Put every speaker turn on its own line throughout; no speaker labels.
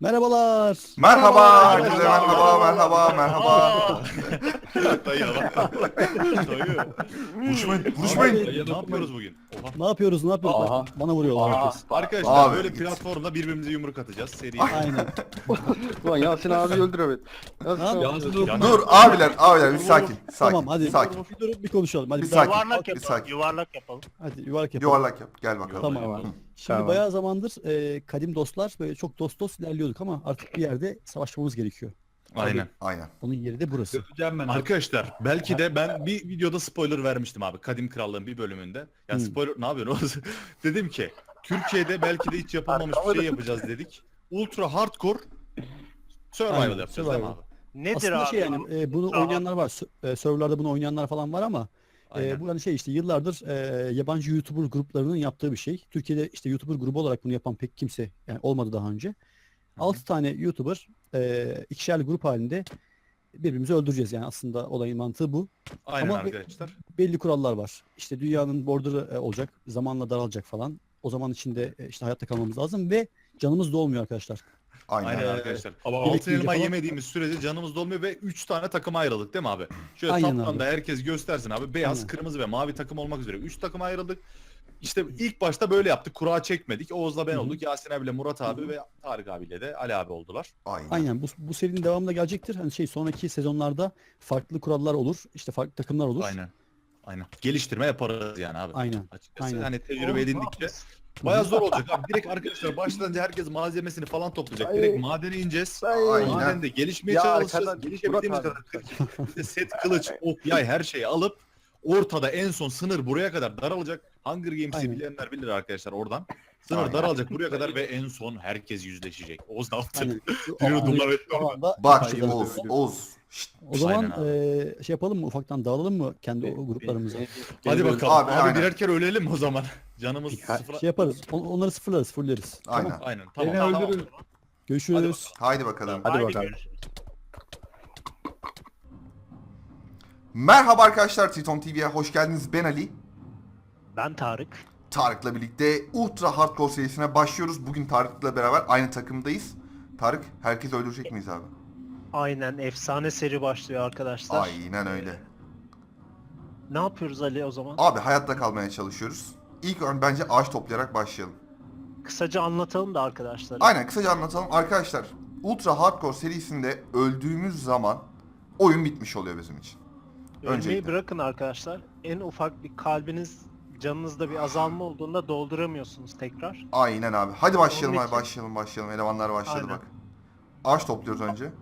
Merhabalar.
Merhaba,
Merhaba.
herkese merhaba, merhaba, merhaba.
Dayı yalan. Dayı.
Vuruşmayın, vuruşmayın.
Dayı, ne yapıyoruz bugün? Oha.
Ne yapıyoruz? Ne yapıyoruz?
Aha.
Bak, Bana vuruyorlar
Aha.
herkes.
Arkadaşlar
Abi.
böyle platformda birbirimize yumruk atacağız seri.
Aynen.
Ulan Yasin abi öldür evet. Yasin
Ne
abi
Dur abiler, abiler bir sakin, sakin,
Tamam hadi.
sakin.
Bir durup bir konuşalım. Hadi
Bir
bir
sakin.
Yuvarlak
Bir
yapalım.
sakin.
Yuvarlak yapalım.
Hadi yuvarlak yapalım.
Yuvarlak yap, gel bakalım.
Tamam.
Tamam.
Şimdi
Tamam.
bayağı zamandır e, kadim dostlar böyle çok dost dost ilerliyorduk ama artık bir yerde savaşmamız gerekiyor.
Aynen.
Aynen.
Onun yeri de burası.
Arkadaşlar belki de ben bir videoda spoiler vermiştim abi. Kadim Krallığın bir bölümünde. Ya
Hmm.
spoiler ne yapıyorsun? Dedim ki Türkiye'de belki de hiç yapılmamış bir şey yapacağız dedik. Ultra hardcore survival
Aynen,
yapacağız değil mi
survival.
abi?
Nedir
Aslında
abi?
şey yani e, bunu
Tamam.
oynayanlar var. E, serverlarda bunu oynayanlar falan var ama e,
Aynen.
bu hani şey işte yıllardır e, yabancı YouTuber gruplarının yaptığı bir şey. Türkiye'de işte YouTuber grubu olarak bunu yapan pek kimse yani olmadı daha önce. 6 tane YouTuber e, ikişerli grup halinde birbirimizi öldüreceğiz yani aslında olayın mantığı bu.
Aynen
Ama-
arkadaşlar.
Belli kurallar var. İşte dünyanın border'ı e, olacak, zamanla daralacak falan. O zaman içinde e, işte hayatta kalmamız lazım ve canımız da olmuyor arkadaşlar.
Aynen.
Aynen arkadaşlar.
birlikte
Altın elma yemediğimiz sürece canımız dolmuyor ve 3 tane takıma ayrıldık değil mi abi? Şöyle
Aynen
taptan
abi.
da herkes göstersin abi. Beyaz,
Aynen.
kırmızı ve mavi takım olmak üzere 3 takıma ayrıldık. İşte ilk başta böyle yaptık. Kura çekmedik. Oğuz'la ben
Hı hı.
olduk. Yasin abiyle Murat abi ve Tarık abiyle de Ali abi oldular.
Aynen.
Aynen bu, bu serinin devamı da gelecektir. Hani şey sonraki sezonlarda farklı kurallar olur. işte farklı takımlar olur.
Aynen. Aynen. Geliştirme yaparız yani abi.
Aynen.
Açıkçası
Aynen.
hani tecrübe edindikçe baya zor olacak abi. Direkt arkadaşlar başlayınca herkes malzemesini falan toplayacak.
Ay.
Direkt madene ineceğiz.
Aynen.
Madende gelişmeye
Ya
çalışacağız.
arkadan
Gelişebildiğimiz
Murat
kadar. İşte set, kılıç, ok, yay her şeyi alıp ortada en son sınır buraya kadar daralacak. Hunger Games'i
Aynen.
bilenler bilir arkadaşlar oradan. Sınır
Aynen.
daralacak buraya kadar ve en son herkes yüzleşecek. Oğuz ne yaptın?
Aynen.
Diyor,
Aynen.
dumlar
Şu anda
Bak
başlayacağız.
Oğuz, Oğuz. Şşt,
O zaman e, şey yapalım mı ufaktan dağılalım mı kendi o gruplarımıza?
Hadi bakalım.
Abi,
Abi,
aynen.
birer kere ölelim o zaman. Canımız
Ya,
sıfıra...
Şey yaparız. on- onları sıfırlarız, fulleriz.
Aynen.
Tamam.
Aynen tamam.
Beni
tamam.
öldürün.
Görüşürüz.
Haydi bakalım.
Hadi
Haydi
bakalım.
görüşürüz.
Merhaba arkadaşlar, Triton TV'ye hoş geldiniz. Ben Ali.
Ben Tarık.
Tarık'la birlikte Ultra Hardcore serisine başlıyoruz. Bugün Tarık'la beraber aynı takımdayız. Tarık, herkes öldürecek miyiz abi?
Aynen efsane seri başlıyor arkadaşlar.
Aynen öyle.
Ne yapıyoruz Ali o zaman?
Abi hayatta kalmaya çalışıyoruz. İlk ön bence ağaç toplayarak başlayalım.
Kısaca anlatalım da arkadaşlar.
Aynen kısaca anlatalım. Arkadaşlar Ultra Hardcore serisinde öldüğümüz zaman oyun bitmiş oluyor bizim için.
Ölmeyi
öncelikle.
bırakın arkadaşlar. En ufak bir kalbiniz canınızda bir azalma olduğunda dolduramıyorsunuz tekrar.
Aynen abi. Hadi başlayalım
Onun
abi
için-
başlayalım başlayalım. Elemanlar başladı
Aynen.
bak. Ağaç topluyoruz önce.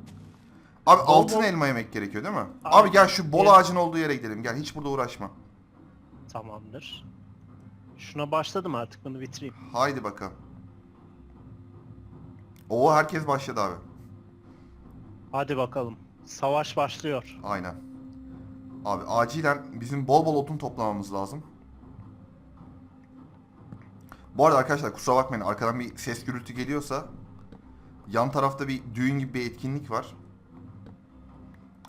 Abi
Bol
altın
bol-
elma yemek gerekiyor değil mi?
Aynen.
Abi gel şu bol
Evet.
ağacın olduğu yere gidelim. Gel hiç burada uğraşma.
Tamamdır. Şuna başladım artık bunu bitireyim.
Haydi bakalım. Oo herkes başladı abi.
Hadi bakalım. Savaş başlıyor.
Aynen. Abi acilen bizim bol bol odun toplamamız lazım. Bu arada arkadaşlar kusura bakmayın arkadan bir ses gürültü geliyorsa yan tarafta bir düğün gibi bir etkinlik var.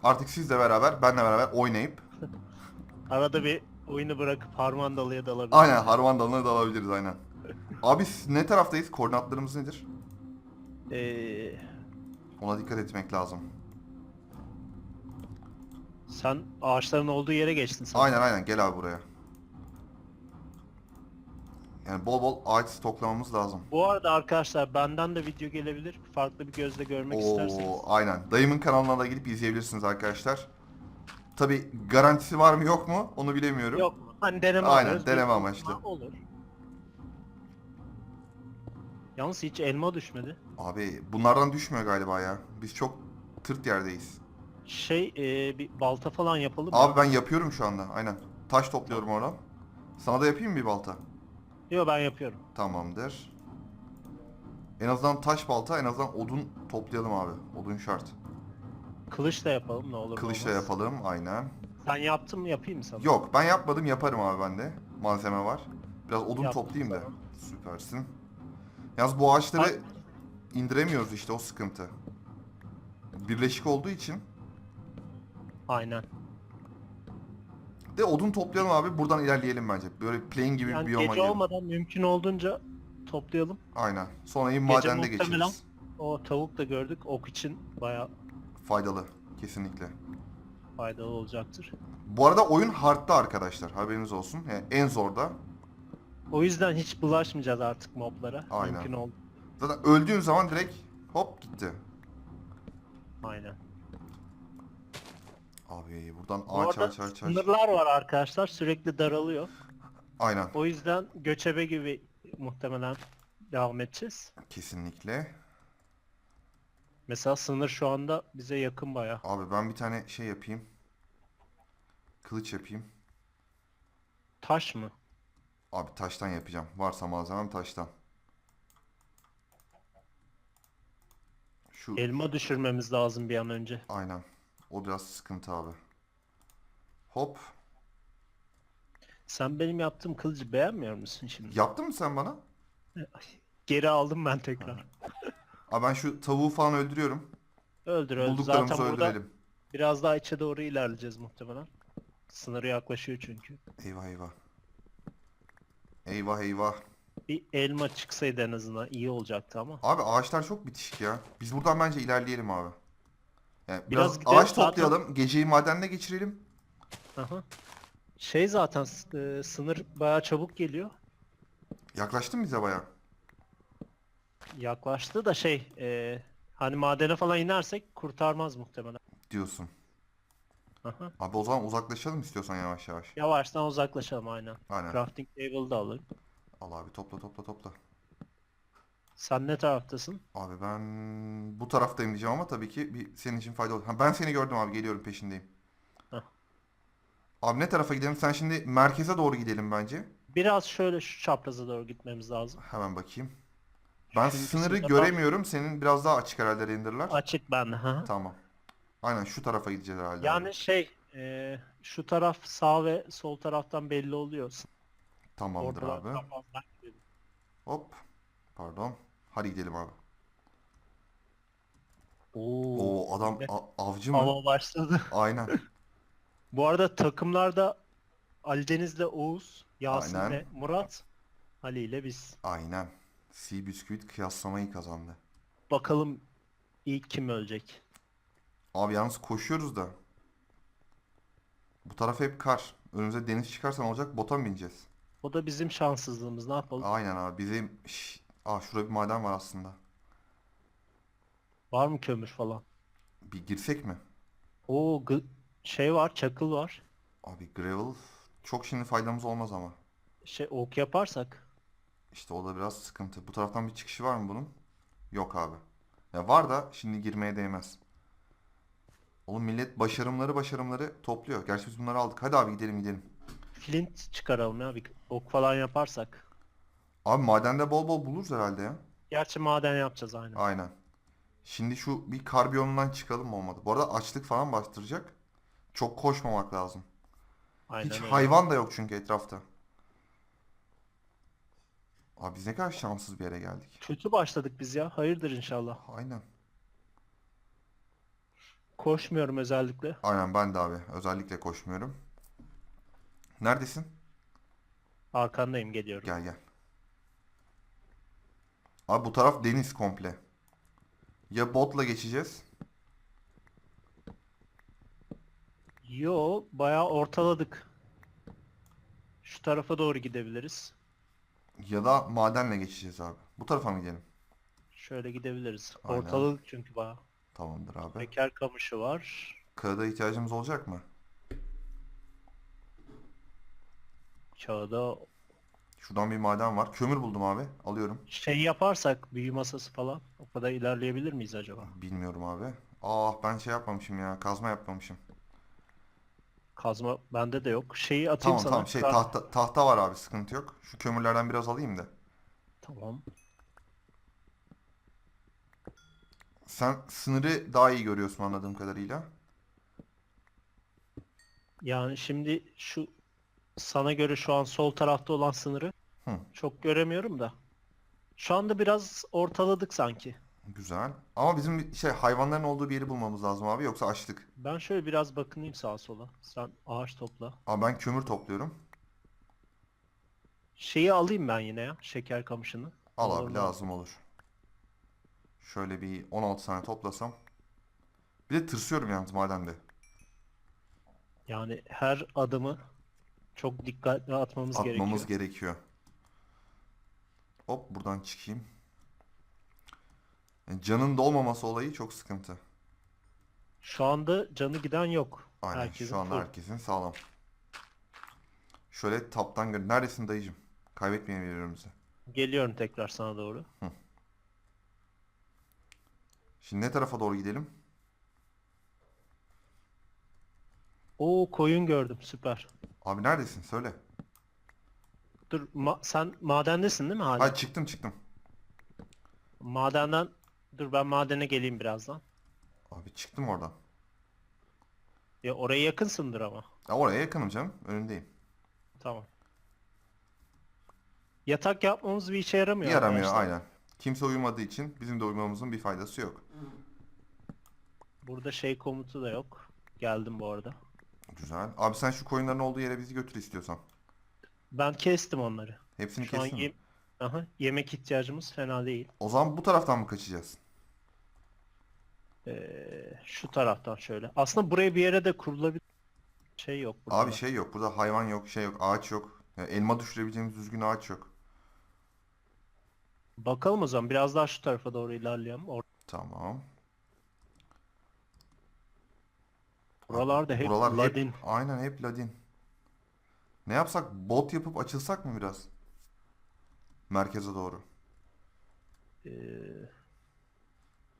Artık sizle beraber benle beraber oynayıp
Arada bir oyunu bırakıp harmandalıya dalabiliriz.
aynen harman dalına dalabiliriz aynen. Abi siz ne taraftayız? Koordinatlarımız nedir?
Ee,
Ona dikkat etmek lazım.
sen ağaçların olduğu yere geçtin sen.
Aynen aynen gel abi buraya. Yani bol bol ağaç stoklamamız lazım.
Bu arada arkadaşlar benden de video gelebilir. Farklı bir gözle görmek isterseniz.
Oo, aynen. Dayımın kanalına da gidip izleyebilirsiniz arkadaşlar. Tabi garantisi var mı yok mu onu bilemiyorum.
Yok mu? Hani deneme
Aynen,
alıyoruz.
deneme amaçlı.
Olur. Yalnız hiç elma düşmedi.
Abi bunlardan düşmüyor galiba ya. Biz çok tırt yerdeyiz.
Şey e, bir balta falan yapalım mı?
Abi ben yapıyorum şu anda aynen. Taş topluyorum oradan. Sana da yapayım mı bir balta?
Yok ben yapıyorum.
Tamamdır. En azından taş balta en azından odun toplayalım abi. Odun şart.
Kılıç da yapalım ne olur
Kılıçla
olmaz.
yapalım aynen.
Sen yaptın mı yapayım sana?
Yok ben yapmadım yaparım abi bende. Malzeme var. Biraz odun
Yaptım
toplayayım da. Süpersin. Yalnız bu ağaçları indiremiyoruz işte o sıkıntı. Birleşik olduğu için.
Aynen.
De odun toplayalım abi buradan ilerleyelim bence. Böyle plain gibi bir
Yani
biyoma
gece
girelim.
olmadan mümkün olduğunca toplayalım.
Aynen. Sonra in
Gece
madende
muhtemelen-
geçeriz.
O tavuk da gördük. Ok için baya
Faydalı. Kesinlikle.
faydalı olacaktır.
Bu arada oyun hard'da arkadaşlar. Haberiniz olsun. Yani en zorda.
O yüzden hiç bulaşmayacağız artık moblara.
Aynen.
Mümkün oldu.
Zaten öldüğün zaman direkt hop gitti.
Aynen.
Abi buradan
Bu
ağaç ağaç ağaç ağaç.
sınırlar var arkadaşlar. Sürekli daralıyor.
Aynen.
O yüzden göçebe gibi muhtemelen devam edeceğiz.
Kesinlikle.
Mesela sınır şu anda bize yakın baya.
Abi ben bir tane şey yapayım. Kılıç yapayım.
Taş mı?
Abi taştan yapacağım. Varsa malzemem taştan. Şu
Elma düşürmemiz lazım bir an önce.
aynen. O biraz sıkıntı abi. Hop.
Sen benim yaptığım kılıcı beğenmiyor musun şimdi?
Yaptın mı sen bana?
Geri aldım ben tekrar.
Abi ben şu tavuğu falan öldürüyorum.
Öldür öldür.
Bulduklarımızı
Zaten burada
öldürelim.
biraz daha içe doğru ilerleyeceğiz muhtemelen. Sınırı yaklaşıyor çünkü.
Eyvah eyvah. Eyvah eyvah.
Bir elma çıksaydı en azından iyi olacaktı ama.
Abi ağaçlar çok bitişik ya. Biz buradan bence ilerleyelim abi. Yani biraz,
Biraz gidelim,
ağaç
zaten-
toplayalım. Geceyi madende geçirelim.
Aha. Şey zaten e, sınır bayağı çabuk geliyor.
Yaklaştın bize baya.
Yaklaştı da şey e, hani madene falan inersek kurtarmaz muhtemelen.
Diyorsun.
Aha.
Abi o zaman uzaklaşalım istiyorsan yavaş yavaş.
Yavaştan uzaklaşalım aynen.
Aynen.
Crafting table da alayım.
Al abi topla topla topla.
Sen ne taraftasın?
Abi ben bu taraftayım diyeceğim ama tabii ki bir senin için faydalı. Ha, ben seni gördüm abi geliyorum peşindeyim.
Heh.
Abi ne tarafa gidelim? Sen şimdi merkeze doğru gidelim bence.
Biraz şöyle şu çapraza doğru gitmemiz lazım.
Hemen bakayım. Ben
Çünkü
sınırı
sınırda-
göremiyorum. Senin biraz daha açık herhalde renderlar.
Açık bende. Ha.
Tamam. Aynen şu tarafa gideceğiz herhalde. abi.
Yani şey e, şu taraf sağ ve sol taraftan belli oluyor.
Tamamdır
Orada
abi.
kafamdan gidelim.
Hop. Pardon. Hadi gidelim abi.
Oo.
Oo adam a- avcı mı?
Hava başladı.
Aynen.
Bu arada takımlarda Ali Deniz'le Oğuz, Yasin
Aynen.
ve Murat, Ali ile biz.
Aynen. Sea Biscuit kıyaslamayı kazandı.
Bakalım ilk kim ölecek?
Abi yalnız koşuyoruz da. Bu taraf hep kar. Önümüze deniz çıkarsa ne olacak? Bota mı bineceğiz?
O da bizim şanssızlığımız. Ne yapalım?
Aynen abi. Bizim... Şş, Aa şurada bir maden var aslında.
Var mı kömür falan?
Bir girsek mi?
Oo gı- şey var, çakıl var.
Abi gravel çok şimdi faydamız olmaz ama.
Şey ok yaparsak.
İşte o da biraz sıkıntı. Bu taraftan bir çıkışı var mı bunun? Yok abi. Ya var da şimdi girmeye değmez. Oğlum millet başarımları başarımları topluyor. Gerçi biz bunları aldık. Hadi abi gidelim gidelim.
Flint çıkaralım ya. Bir ok falan yaparsak.
Abi madende bol bol buluruz herhalde ya.
Gerçi maden yapacağız aynen.
Aynen. Şimdi şu bir karbiyonundan çıkalım olmadı. Bu arada açlık falan bastıracak. Çok koşmamak lazım.
Aynen
Hiç
öyle.
hayvan da yok çünkü etrafta. Abi biz ne kadar şanssız bir yere geldik.
Kötü başladık biz ya. Hayırdır inşallah.
Aynen.
Koşmuyorum özellikle.
Aynen ben de abi. Özellikle koşmuyorum. Neredesin?
Arkandayım geliyorum.
Gel gel. Abi bu taraf deniz komple. Ya botla geçeceğiz.
Yo bayağı ortaladık. Şu tarafa doğru gidebiliriz.
Ya da madenle geçeceğiz abi. Bu tarafa mı gidelim?
Şöyle gidebiliriz.
Aynen.
Ortaladık çünkü bayağı.
Tamamdır abi.
Peker kamışı var.
Kağıda ihtiyacımız olacak mı?
Kağıda
Şuradan bir maden var. Kömür buldum abi. Alıyorum.
şey yaparsak büyü masası falan o kadar ilerleyebilir miyiz acaba?
Bilmiyorum abi. Ah ben şey yapmamışım ya. Kazma yapmamışım.
Kazma bende de yok. Şeyi atayım
Tamam
sana.
tamam şey
Kar-
tahta, tahta var abi sıkıntı yok. Şu kömürlerden biraz alayım da.
Tamam.
Sen sınırı daha iyi görüyorsun anladığım kadarıyla.
Yani şimdi şu sana göre şu an sol tarafta olan sınırı
Hı.
çok göremiyorum da. Şu anda biraz ortaladık sanki.
Güzel. Ama bizim şey hayvanların olduğu bir yeri bulmamız lazım abi yoksa açlık.
Ben şöyle biraz bakınayım sağa sola. Sen ağaç topla.
Abi ben kömür topluyorum.
Şeyi alayım ben yine ya. Şeker kamışını.
Al
Olur
abi
mu?
lazım olur. Şöyle bir 16 tane toplasam. Bir de tırsıyorum yalnız madende.
Yani her adımı çok dikkatli atmamız
Atmamız
gerekiyor.
gerekiyor. Hop buradan çıkayım. Yani canın dolmaması olayı çok sıkıntı.
Şu anda canı giden yok.
Aynen
Herkesin
şu anda
full.
herkesin sağlam. Şöyle taptan gör. Neredesin dayıcım? Kaybetmeyelim birbirimizi.
Geliyorum tekrar sana doğru.
Şimdi ne tarafa doğru gidelim?
Oo koyun gördüm süper.
Abi neredesin? Söyle.
Dur ma- sen madendesin değil mi hala?
Ay çıktım çıktım.
Madenden dur ben madene geleyim birazdan.
Abi çıktım oradan.
Ya oraya yakınsındır ama.
Ya oraya yakınım canım. Önündeyim.
Tamam. Yatak yapmamız bir işe yaramıyor.
Yaramıyor
arkadaşlar.
aynen. Kimse uyumadığı için bizim de uyumamızın bir faydası yok.
Burada şey komutu da yok. Geldim bu arada.
Güzel. Abi sen şu koyunların olduğu yere bizi götür istiyorsan.
Ben kestim onları.
Hepsini
Şu an
kestin mi?
yem- Aha, yemek ihtiyacımız fena değil.
O zaman bu taraftan mı kaçacağız?
Ee, şu taraftan şöyle. Aslında buraya bir yere de kurulabilir. Şey yok burada.
Abi şey yok. Burada hayvan yok, şey yok, ağaç yok. Ya elma düşürebileceğimiz düzgün ağaç yok.
Bakalım o zaman biraz daha şu tarafa doğru ilerleyelim. Or
Tamam.
Buralarda hep
Buralar
ladin.
hep aynen hep ladin. Ne yapsak? Bot yapıp açılsak mı biraz? Merkeze doğru.
Ee,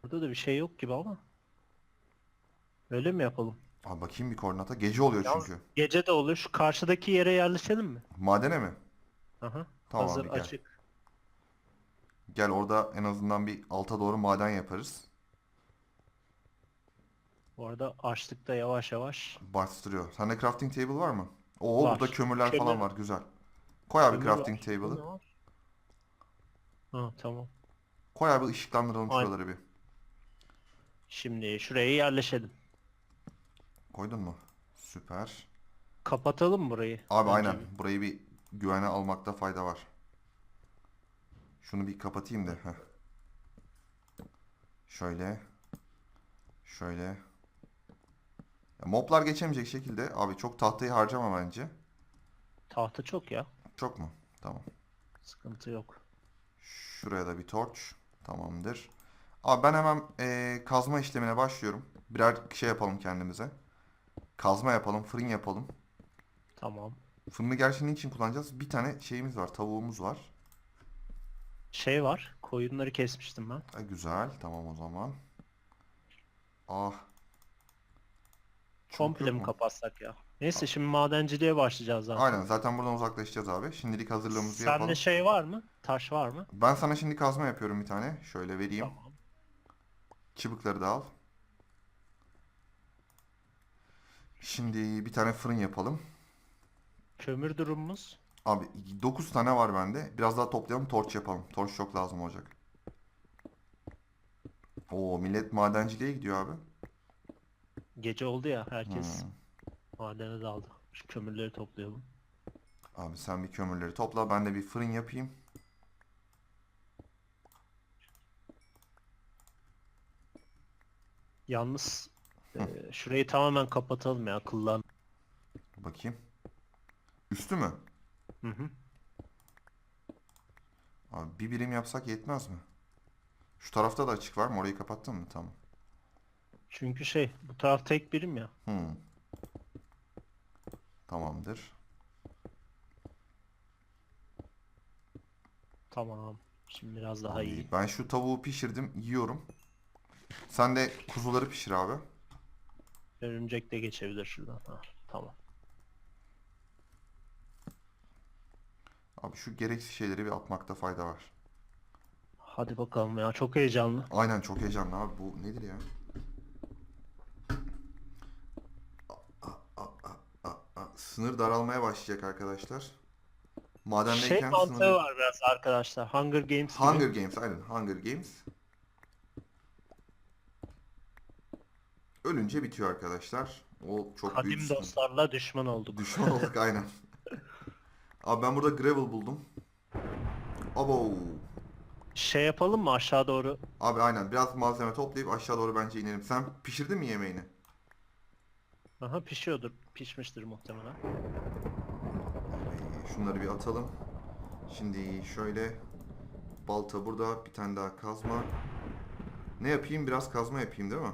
burada da bir şey yok gibi ama. Öyle mi yapalım?
Abi bakayım bir koordinata. Gece oluyor
Yalnız-
çünkü.
Gece de olur. Şu karşıdaki yere yerleşelim mi?
Madene mi?
Aha.
Tamam
Hazır
abi gel.
açık.
Gel orada en azından bir alta doğru maden yaparız.
Bu arada açlıkta yavaş yavaş.
Bastırıyor. Sende crafting table var mı? Oo
Var.
burada kömürler falan
Kömür-
var. Güzel. Koy abi
Kömür
crafting
var.
table'ı.
Ne var? Ha tamam.
Koy abi ışıklandıralım
Aynen.
şuraları bir.
Şimdi şuraya yerleşelim.
Koydun mu? Süper.
Kapatalım burayı.
Abi
Bence
aynen.
bir.
Burayı bir güvene almakta fayda var. Şunu bir kapatayım da. heh. Şöyle. Şöyle. Ya moblar geçemeyecek şekilde. Abi çok tahtayı harcama bence.
Tahta çok ya.
Çok mu? Tamam.
Sıkıntı yok.
Şuraya da bir torç. Tamamdır. Abi ben hemen eee, kazma işlemine başlıyorum. Birer şey yapalım kendimize. Kazma yapalım, fırın yapalım.
Tamam.
Fırını gerçi niçin kullanacağız? Bir tane şeyimiz var, tavuğumuz var.
Şey var. Koyunları kesmiştim ben.
Ha, güzel, tamam o zaman. Ah.
Komple mi kapatsak ya? Neyse şimdi madenciliğe başlayacağız zaten.
Aynen, zaten buradan uzaklaşacağız abi. Şimdilik hazırlığımızı
Sende
yapalım.
şey var mı? Taş var mı?
Ben sana şimdi kazma yapıyorum bir tane. Şöyle vereyim.
Tamam.
Çıbıkları da al. Şimdi bir tane fırın yapalım.
Kömür durumumuz.
Abi 9 tane var bende. Biraz daha toplayalım torç yapalım. Torç çok lazım olacak. Oo millet madenciliğe gidiyor abi.
Gece oldu ya herkes
Hmm.
madene daldı. Şu kömürleri toplayalım.
Abi sen bir kömürleri topla. Ben de bir fırın yapayım.
Yalnız e, şurayı tamamen kapatalım ya kullan.
Bakayım. Üstü mü?
Hı hı.
Abi bir birim yapsak yetmez mi? Şu tarafta da açık var mı? Orayı kapattın mı? Tamam.
Çünkü şey bu taraf tek birim ya.
Hmm. Tamamdır.
Tamam. Şimdi biraz daha
Abi,
iyi.
ben şu tavuğu pişirdim. Yiyorum. Sen de kuzuları pişir abi.
Örümcek de geçebilir şuradan. Ha, tamam.
Abi şu gereksiz şeyleri bir atmakta fayda var.
Hadi bakalım ya çok heyecanlı.
Aynen çok heyecanlı abi. Bu nedir ya? A- a- a- a- a- Sınır daralmaya başlayacak arkadaşlar.
Şey
Madendeyken
mantığı
sınırı...
var biraz arkadaşlar. Hunger Games gibi.
Hunger Games aynen Hunger Games. Ölünce bitiyor arkadaşlar. O çok büyük
Kadim
sıkıntı.
dostlarla düşman olduk.
Düşman olduk aynen. Abi ben burada gravel buldum. Abo.
Şey yapalım mı aşağı doğru?
Abi aynen biraz malzeme toplayıp aşağı doğru bence inelim. Sen pişirdin mi yemeğini?
Aha pişiyordur. Pişmiştir muhtemelen.
Şunları bir atalım. Şimdi şöyle balta burada bir tane daha kazma. Ne yapayım? Biraz kazma yapayım değil mi?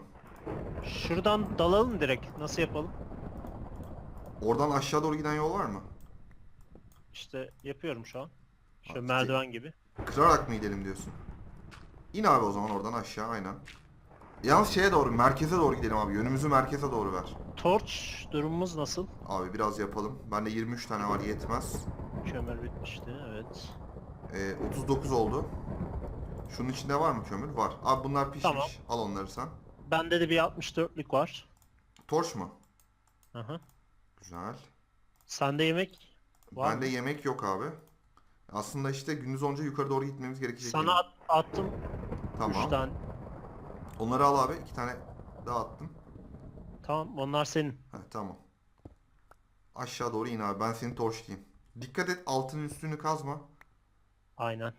Şuradan dalalım direkt. Nasıl yapalım?
Oradan aşağı doğru giden yol var mı?
İşte yapıyorum şu an. Şöyle merdiven gibi.
Kırarak mı gidelim diyorsun? İn abi o zaman oradan aşağı aynen. Yalnız şeye doğru, merkeze doğru gidelim abi. Yönümüzü merkeze doğru ver.
Torç durumumuz nasıl?
Abi biraz yapalım. Bende 23 tane var yetmez.
Kömür bitmişti evet.
Ee, 39 oldu. Şunun içinde var mı kömür? Var. Abi bunlar pişmiş.
Tamam.
Al onları sen.
Bende de bir 64'lük var.
Torç mu?
Aha.
Güzel.
Sende yemek var
Bende
mı?
yemek yok abi. Aslında işte gündüz olunca yukarı doğru gitmemiz gerekecek.
Sana at- attım 3
Tamam.
tane.
Onları al abi. iki tane daha attım.
Tamam onlar senin.
Heh, tamam. Aşağı doğru in abi. Ben seni torçlayayım. Dikkat et altının üstünü kazma.
Aynen.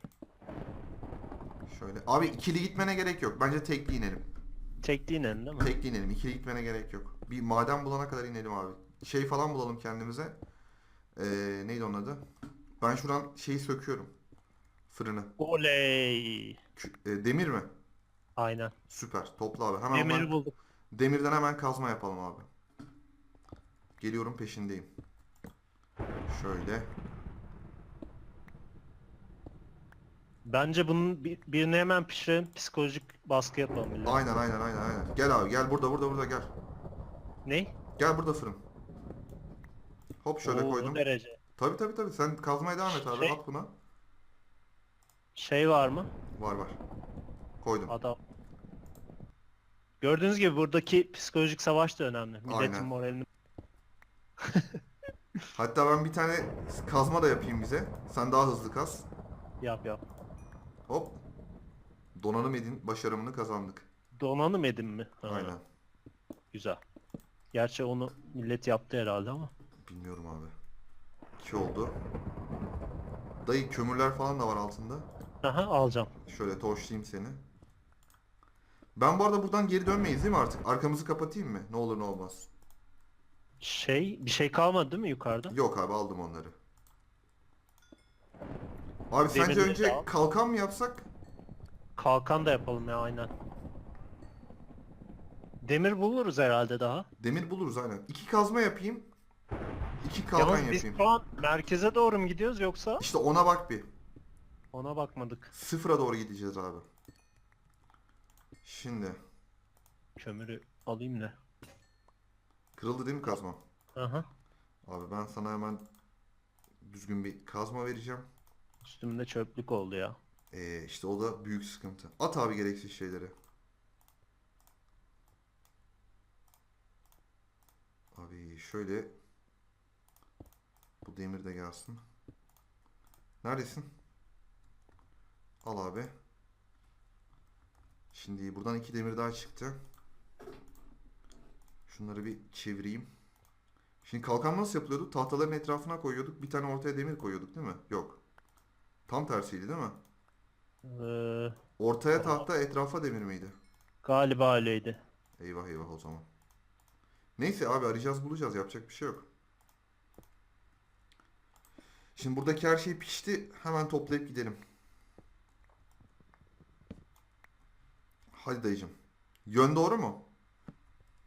Şöyle. Abi ikili gitmene gerek yok. Bence tekli inelim.
Tekliğin elinde değil mi?
Tekli inelim. İkili gitmene gerek yok. Bir maden bulana kadar inelim abi. Şey falan bulalım kendimize. Ee, neydi onun adı? Ben şuradan şeyi söküyorum. Fırını.
Oley.
Kü- e, demir mi?
Aynen.
Süper. Topla abi. Hemen
Demiri
ben-
bulduk.
Demirden hemen kazma yapalım abi. Geliyorum peşindeyim. Şöyle.
Bence bunun bir, birini hemen pişirelim. Psikolojik baskı yapalım. millete.
Aynen aynen aynen aynen. Gel abi gel burada burada burada gel.
Ne?
Gel burada fırın. Hop şöyle
Oo,
koydum.
o derece.
Tabi tabi tabi sen kazmaya devam et abi
Şey-
at buna.
Şey var mı?
Var var. Koydum.
Adam. Gördüğünüz gibi buradaki psikolojik savaş da önemli. Milletin
Aynen.
moralini.
Hatta ben bir tane kazma da yapayım bize. Sen daha hızlı kaz.
Yap yap.
Hop. Donanım edin başarımını kazandık.
Donanım edin mi? Ha,
Aynen.
Güzel. Gerçi onu millet yaptı herhalde ama.
Bilmiyorum abi. 2 oldu. Dayı kömürler falan da var altında.
Aha alacağım.
Şöyle torçlayayım seni. Ben bu arada buradan geri dönmeyiz değil mi artık? Arkamızı kapatayım mı? Ne olur ne olmaz.
Şey bir şey kalmadı değil mi yukarıda?
Yok abi aldım onları. Abi sence
Demirleri de
önce
al.
kalkan mı yapsak?
Kalkan da yapalım ya aynen. Demir buluruz herhalde daha.
Demir buluruz aynen. İki kazma yapayım. İki kalkan
Yalnız biz
yapayım.
şu an merkeze doğru mu gidiyoruz yoksa
İşte ona bak bir.
ona bakmadık.
Sıfıra doğru gideceğiz abi. Şimdi.
Kömürü alayım da.
Kırıldı değil mi kazma?
Aha.
Abi ben sana hemen düzgün bir kazma vereceğim.
Üstümde çöplük oldu ya.
Ee, işte o da büyük sıkıntı. At abi gereksiz şeyleri. Abi şöyle bu demir de gelsin. Neredesin? Al abi. Şimdi buradan iki demir daha çıktı. Şunları bir çevireyim. Şimdi kalkan nasıl yapılıyordu? Tahtaların etrafına koyuyorduk. Bir tane ortaya demir koyuyorduk değil mi? Yok. Tam tersiydi değil mi?
Ee,
Ortaya tahta etrafa demir miydi?
galiba öyleydi.
Eyvah eyvah o zaman. Neyse abi arayacağız bulacağız yapacak bir şey yok. Şimdi buradaki her şey pişti. Hemen toplayıp gidelim. Hadi dayıcım. Yön doğru mu?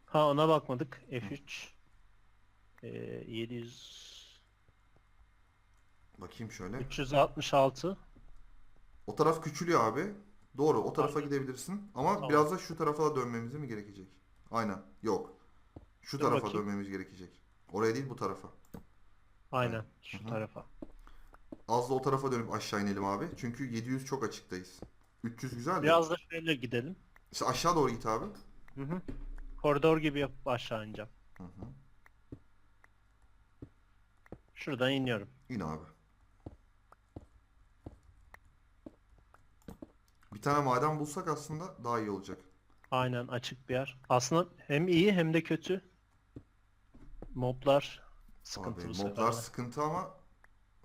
Ha ona bakmadık. F3. Ee, 700
Bakayım şöyle.
366
O taraf küçülüyor abi. Doğru o tarafa
Abi.
gidebilirsin. Ama
Tamam.
biraz da şu tarafa da dönmemiz mi gerekecek? Aynen. Yok. Şu
Dur
tarafa
bakayım.
dönmemiz gerekecek. Oraya değil bu tarafa.
aynen şu
Hı hı.
tarafa.
Az da o tarafa dönüp aşağı inelim abi. Çünkü 700 çok açıktayız. 300 güzel de.
Biraz da şöyle gidelim.
İşte aşağı doğru git abi.
Hı hı. Koridor gibi yapıp aşağı ineceğim.
Hı hı.
Şuradan iniyorum.
İn abi. Bir tane maden bulsak aslında daha iyi olacak.
Aynen açık bir yer. Aslında hem iyi hem de kötü. Moblar sıkıntı
Abi
bu
moblar
sefer. de.
sıkıntı ama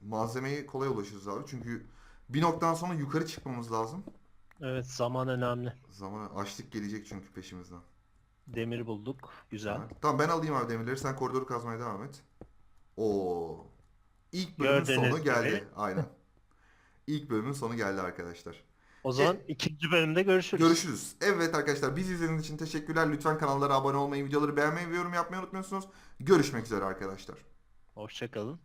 malzemeye kolay ulaşırız abi. Çünkü Bir noktadan sonra yukarı çıkmamız lazım.
Evet zaman önemli.
Zaman açlık gelecek çünkü peşimizden.
Demir bulduk. Güzel.
Evet. Tamam ben alayım abi demirleri. Sen koridoru kazmaya devam et. Oo. İlk bölümün
Gördüğünüz
sonu geldi.
gibi.
Aynen. İlk bölümün sonu geldi arkadaşlar.
O zaman ikinci bölümde görüşürüz.
Görüşürüz. Evet arkadaşlar biz izlediğiniz için teşekkürler. Lütfen kanallara abone olmayı, videoları beğenmeyi ve yorum yapmayı unutmuyorsunuz. Görüşmek üzere arkadaşlar.
Hoşçakalın.